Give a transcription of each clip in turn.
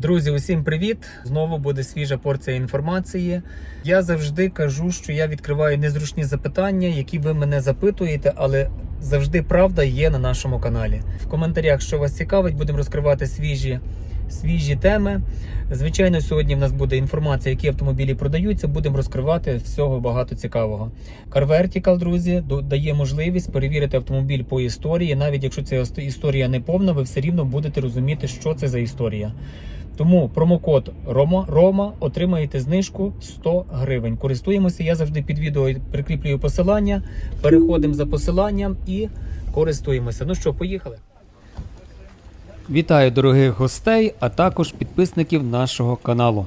Друзі, усім привіт! Знову буде свіжа порція інформації. Я завжди кажу, що я відкриваю незручні запитання, які ви мене запитуєте, але завжди правда є на нашому каналі. В коментарях, що вас цікавить, будемо розкривати свіжі, свіжі теми. Звичайно, сьогодні в нас буде інформація, які автомобілі продаються. Будемо розкривати всього багато цікавого. Car Vertical, друзі, дає можливість перевірити автомобіль по історії. Навіть якщо ця історія не повна, ви все рівно будете розуміти, що це за історія. Тому промокод Рома, Рома отримаєте знижку 100 гривень. Користуємося. Я завжди під відео прикріплюю посилання. Переходимо за посиланням і користуємося. Ну що, поїхали. Вітаю дорогих гостей, а також підписників нашого каналу.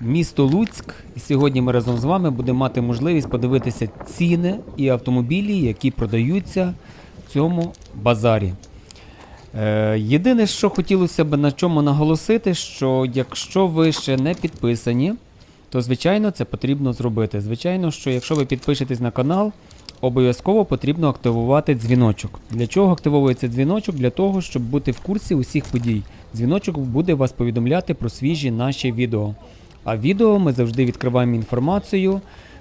Місто Луцьк. І сьогодні ми разом з вами будемо мати можливість подивитися ціни і автомобілі, які продаються в цьому базарі. Е, єдине, що хотілося б на чому наголосити, що якщо ви ще не підписані, то звичайно це потрібно зробити. Звичайно, що якщо ви підпишетесь на канал, обов'язково потрібно активувати дзвіночок. Для чого активовується дзвіночок? Для того, щоб бути в курсі усіх подій. Дзвіночок буде вас повідомляти про свіжі наші відео. А відео ми завжди відкриваємо інформацію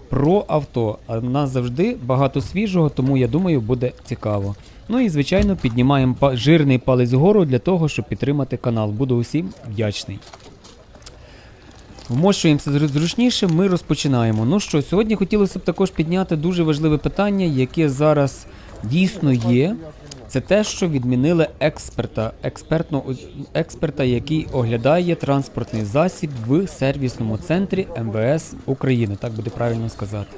про авто. А в нас завжди багато свіжого, тому я думаю, буде цікаво. Ну і звичайно піднімаємо жирний палець вгору для того, щоб підтримати канал. Буду усім вдячний. Вмощуємося зру- зручніше, ми розпочинаємо. Ну що, сьогодні хотілося б також підняти дуже важливе питання, яке зараз дійсно є. Це те, що відмінили експерта, експертно, експерта, який оглядає транспортний засіб в сервісному центрі МВС України, так буде правильно сказати.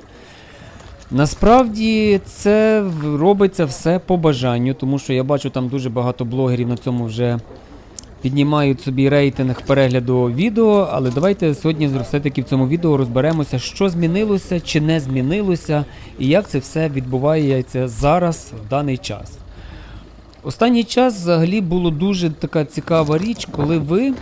Насправді це робиться все по бажанню, тому що я бачу там дуже багато блогерів на цьому вже піднімають собі рейтинг перегляду відео, але давайте сьогодні все-таки в цьому відео розберемося, що змінилося чи не змінилося, і як це все відбувається зараз в даний час. Останній час взагалі було дуже така цікава річ, коли ви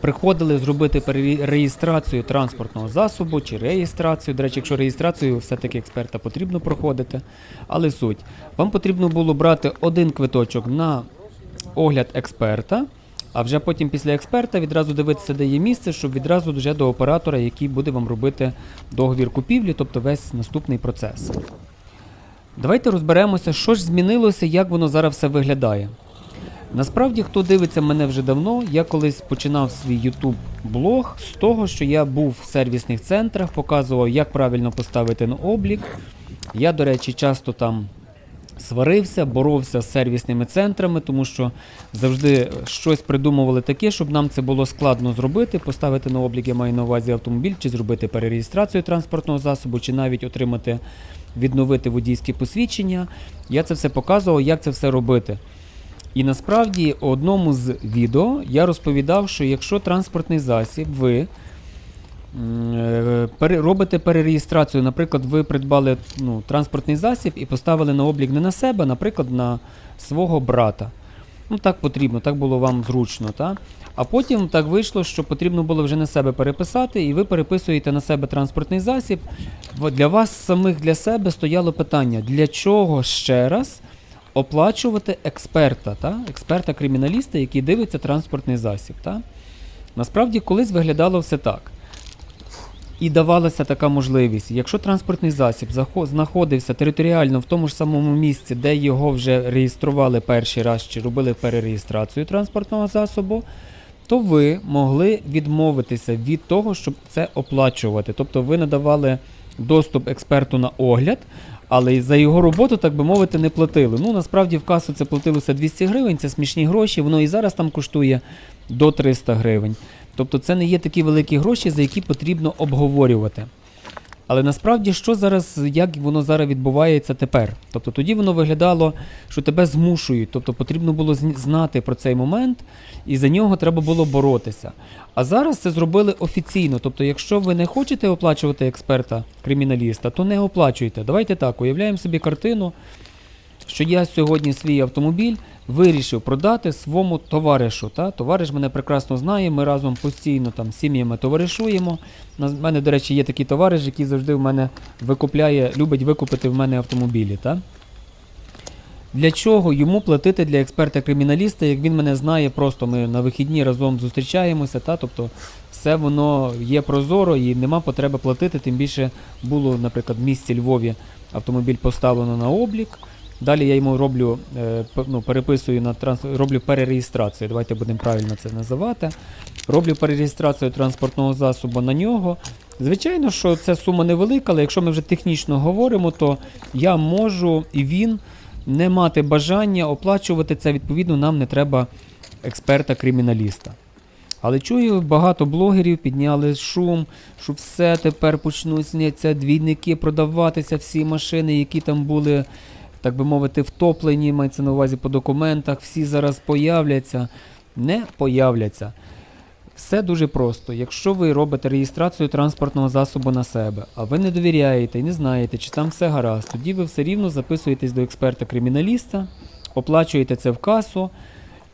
приходили зробити реєстрацію транспортного засобу чи реєстрацію. До речі, якщо реєстрацію все-таки експерта потрібно проходити. Але суть, вам потрібно було брати один квиточок на огляд експерта, а вже потім після експерта відразу дивитися, де є місце, щоб відразу вже до оператора, який буде вам робити договір купівлі, тобто весь наступний процес. Давайте розберемося, що ж змінилося, як воно зараз все виглядає. Насправді, хто дивиться мене вже давно, я колись починав свій YouTube блог з того, що я був в сервісних центрах, показував, як правильно поставити на облік. Я, до речі, часто там сварився, боровся з сервісними центрами, тому що завжди щось придумували таке, щоб нам це було складно зробити, поставити на облік, я маю на увазі автомобіль, чи зробити перереєстрацію транспортного засобу, чи навіть отримати, відновити водійське посвідчення. Я це все показував, як це все робити. І насправді у одному з відео я розповідав, що якщо транспортний засіб ви е, робите перереєстрацію, наприклад, ви придбали ну, транспортний засіб і поставили на облік не на себе, наприклад, на свого брата. Ну так потрібно, так було вам зручно. Та? А потім так вийшло, що потрібно було вже на себе переписати, і ви переписуєте на себе транспортний засіб. Для вас самих для себе стояло питання, для чого ще раз оплачувати експерта, та? експерта-криміналіста, який дивиться транспортний засіб. Та? Насправді колись виглядало все так. І давалася така можливість, якщо транспортний засіб знаходився територіально в тому ж самому місці, де його вже реєстрували перший раз чи робили перереєстрацію транспортного засобу, то ви могли відмовитися від того, щоб це оплачувати. Тобто ви надавали доступ експерту на огляд, але за його роботу, так би мовити, не платили. Ну насправді в касу це платилося 200 гривень, це смішні гроші, воно і зараз там коштує до 300 гривень. Тобто це не є такі великі гроші, за які потрібно обговорювати. Але насправді що зараз, як воно зараз відбувається тепер? Тобто тоді воно виглядало, що тебе змушують, тобто потрібно було зн- знати про цей момент, і за нього треба було боротися. А зараз це зробили офіційно. Тобто, якщо ви не хочете оплачувати експерта, криміналіста, то не оплачуйте. Давайте так, уявляємо собі картину, що я сьогодні свій автомобіль вирішив продати своєму товаришу. Та? Товариш мене прекрасно знає, ми разом постійно там сім'ями товаришуємо. У мене, до речі, є такий товариш, який завжди в мене викупляє, любить викупити в мене автомобілі. Та? Для чого йому платити для експерта-криміналіста, як він мене знає, просто ми на вихідні разом зустрічаємося, та тобто все воно є прозоро і нема потреби платити. Тим більше було, наприклад, в місті Львові автомобіль поставлено на облік. Далі я йому роблю, е, ну, переписую на транс... роблю перереєстрацію. Давайте будемо правильно це називати. Роблю перереєстрацію транспортного засобу на нього. Звичайно, що це сума невелика, але якщо ми вже технічно говоримо, то я можу і він не мати бажання оплачувати це. Відповідно, нам не треба експерта-криміналіста. Але чую, багато блогерів підняли шум, що все тепер почнуть двійники продаватися, всі машини, які там були, так би мовити, втоплені, мається на увазі по документах, всі зараз появляться. Не появляться. Все дуже просто. Якщо ви робите реєстрацію транспортного засобу на себе, а ви не довіряєте і не знаєте, чи там все гаразд, тоді ви все рівно записуєтесь до експерта-криміналіста, оплачуєте це в касу,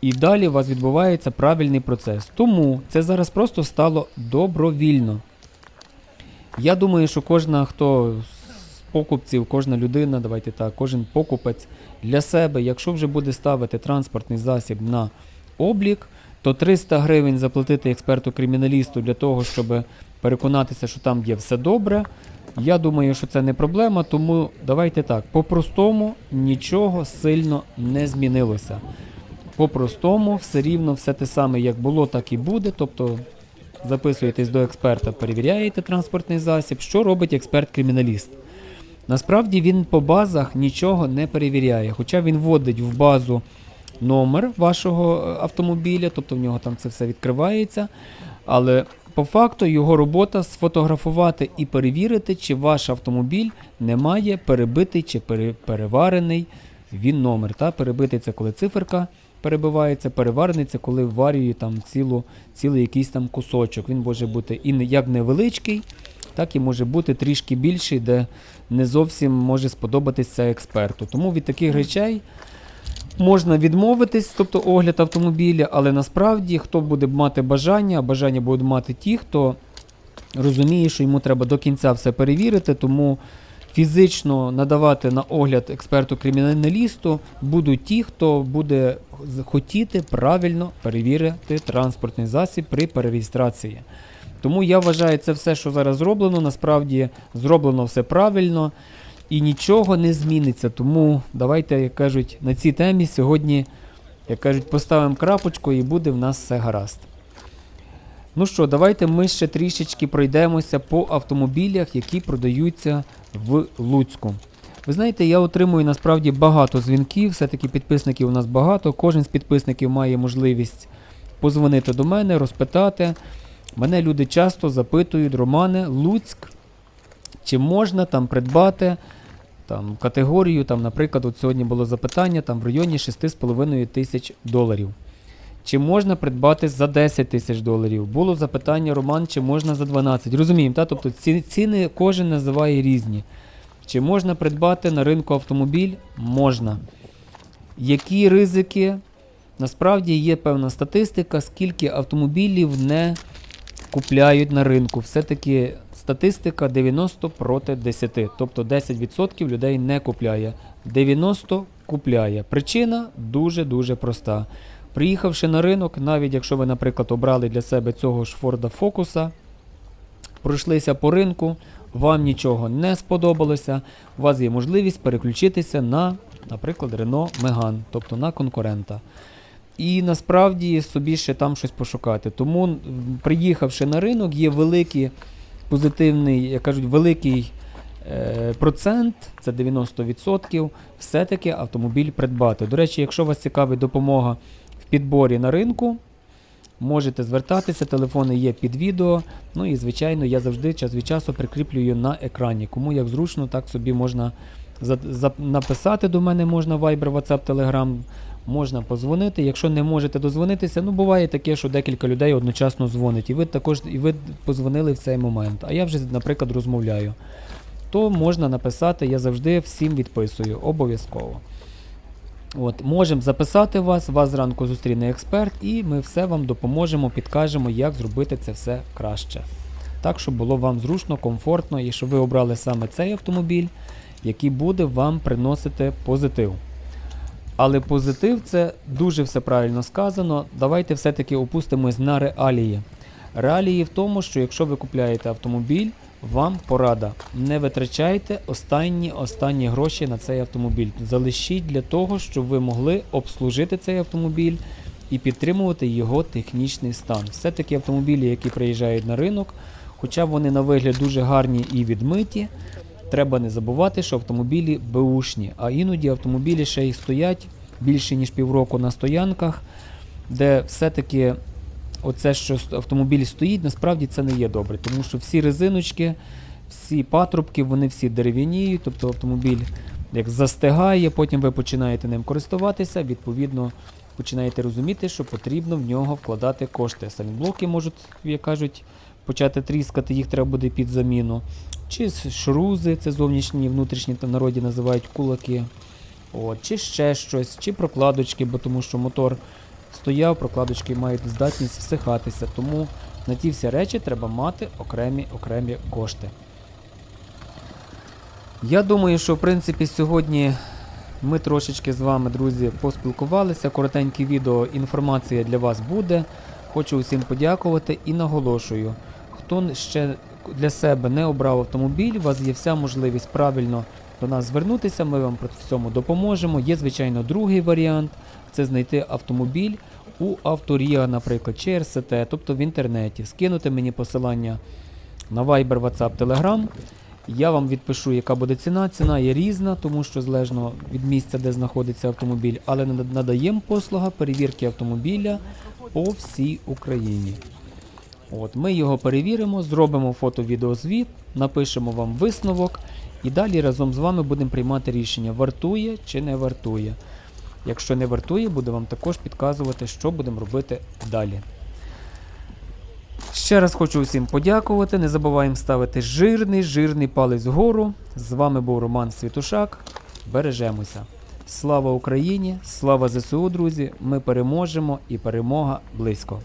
і далі у вас відбувається правильний процес. Тому це зараз просто стало добровільно. Я думаю, що кожна, хто покупців, кожна людина, давайте так, кожен покупець для себе, якщо вже буде ставити транспортний засіб на облік, то 300 гривень заплатити експерту-криміналісту для того, щоб переконатися, що там є все добре. Я думаю, що це не проблема, тому давайте так, по-простому нічого сильно не змінилося. По-простому, все рівно, все те саме, як було, так і буде. Тобто записуєтесь до експерта, перевіряєте транспортний засіб. Що робить експерт-криміналіст? Насправді він по базах нічого не перевіряє, хоча він вводить в базу номер вашого е, автомобіля, тобто в нього там це все відкривається. Але по факту його робота сфотографувати і перевірити, чи ваш автомобіль не має перебитий чи переварений він номер. Та? Перебитий це коли циферка перебивається, переварений це коли варює там цілу, цілий якийсь там кусочок. Він може бути і як невеличкий, так і може бути трішки більший, де не зовсім може сподобатись це експерту. Тому від таких речей можна відмовитись, тобто огляд автомобіля, але насправді хто буде мати бажання, бажання будуть мати ті, хто розуміє, що йому треба до кінця все перевірити, тому фізично надавати на огляд експерту-криміналісту будуть ті, хто буде хотіти правильно перевірити транспортний засіб при перереєстрації. Тому я вважаю, це все, що зараз зроблено, насправді зроблено все правильно і нічого не зміниться. Тому давайте, як кажуть, на цій темі сьогодні, як кажуть, поставимо крапочку і буде в нас все гаразд. Ну що, давайте ми ще трішечки пройдемося по автомобілях, які продаються в Луцьку. Ви знаєте, я отримую насправді багато дзвінків, все-таки підписників у нас багато. Кожен з підписників має можливість позвонити до мене, розпитати. Мене люди часто запитують, Романе, Луцьк, чи можна там придбати там, категорію, там, наприклад, от сьогодні було запитання там, в районі 6,5 тисяч доларів. Чи можна придбати за 10 тисяч доларів? Було запитання, Роман, чи можна за 12. Розуміємо, та? тобто ці, ціни кожен називає різні. Чи можна придбати на ринку автомобіль? Можна. Які ризики? Насправді є певна статистика, скільки автомобілів не купляють на ринку. Все-таки статистика 90 проти 10. Тобто 10% людей не купляє. 90 купляє. Причина дуже-дуже проста. Приїхавши на ринок, навіть якщо ви, наприклад, обрали для себе цього ж Форда Фокуса, пройшлися по ринку, вам нічого не сподобалося, у вас є можливість переключитися на, наприклад, Renault Megane, тобто на конкурента. І насправді собі ще там щось пошукати. Тому, приїхавши на ринок, є великий позитивний, як кажуть, великий е, процент, це 90%, все-таки автомобіль придбати. До речі, якщо вас цікавить допомога в підборі на ринку, можете звертатися, телефони є під відео. Ну і звичайно, я завжди час від часу прикріплюю на екрані. Кому як зручно, так собі можна за, за, написати до мене, можна Viber, WhatsApp, Telegram, можна позвонити. Якщо не можете дозвонитися, ну буває таке, що декілька людей одночасно дзвонить, і ви також і ви позвонили в цей момент. А я вже, наприклад, розмовляю. То можна написати, я завжди всім відписую, обов'язково. От, можемо записати вас, вас зранку зустріне експерт, і ми все вам допоможемо, підкажемо, як зробити це все краще. Так, щоб було вам зручно, комфортно і щоб ви обрали саме цей автомобіль, який буде вам приносити позитив. Але позитив це дуже все правильно сказано. Давайте все-таки опустимось на реалії. Реалії в тому, що якщо ви купляєте автомобіль, вам порада. Не витрачайте останні останні гроші на цей автомобіль. Залишіть для того, щоб ви могли обслужити цей автомобіль і підтримувати його технічний стан. Все-таки автомобілі, які приїжджають на ринок, хоча вони на вигляд дуже гарні і відмиті, треба не забувати, що автомобілі беушні, а іноді автомобілі ще й стоять більше ніж півроку на стоянках, де все-таки оце, що автомобіль стоїть, насправді це не є добре, тому що всі резиночки, всі патрубки, вони всі дерев'яніють, тобто автомобіль як застигає, потім ви починаєте ним користуватися, відповідно починаєте розуміти, що потрібно в нього вкладати кошти. Самі можуть, як кажуть, почати тріскати, їх треба буде під заміну. Чи шрузи, це зовнішні і внутрішні в народі називають кулаки. От, чи ще щось, чи прокладочки, бо тому що мотор стояв, прокладочки мають здатність всихатися, тому на ті всі речі треба мати окремі окремі кошти. Я думаю, що в принципі сьогодні ми трошечки з вами, друзі, поспілкувалися. Коротеньке відео, інформація для вас буде. Хочу усім подякувати і наголошую, хто ще для себе не обрав автомобіль, у вас є вся можливість правильно до нас звернутися, ми вам при цьому допоможемо. Є, звичайно, другий варіант це знайти автомобіль у Авторіа, наприклад, чи РСТ, тобто в інтернеті. Скинути мені посилання на Viber, WhatsApp, Telegram. Я вам відпишу, яка буде ціна. Ціна є різна, тому що залежно від місця, де знаходиться автомобіль, але надаємо послуга перевірки автомобіля по всій Україні. От, ми його перевіримо, зробимо фото-відеозвіт, напишемо вам висновок і далі разом з вами будемо приймати рішення, вартує чи не вартує. Якщо не вартує, буду вам також підказувати, що будемо робити далі. Ще раз хочу усім подякувати. Не забуваємо ставити жирний, жирний палець вгору. З вами був Роман Світушак. Бережемося. Слава Україні! Слава ЗСУ, друзі! Ми переможемо і перемога близько.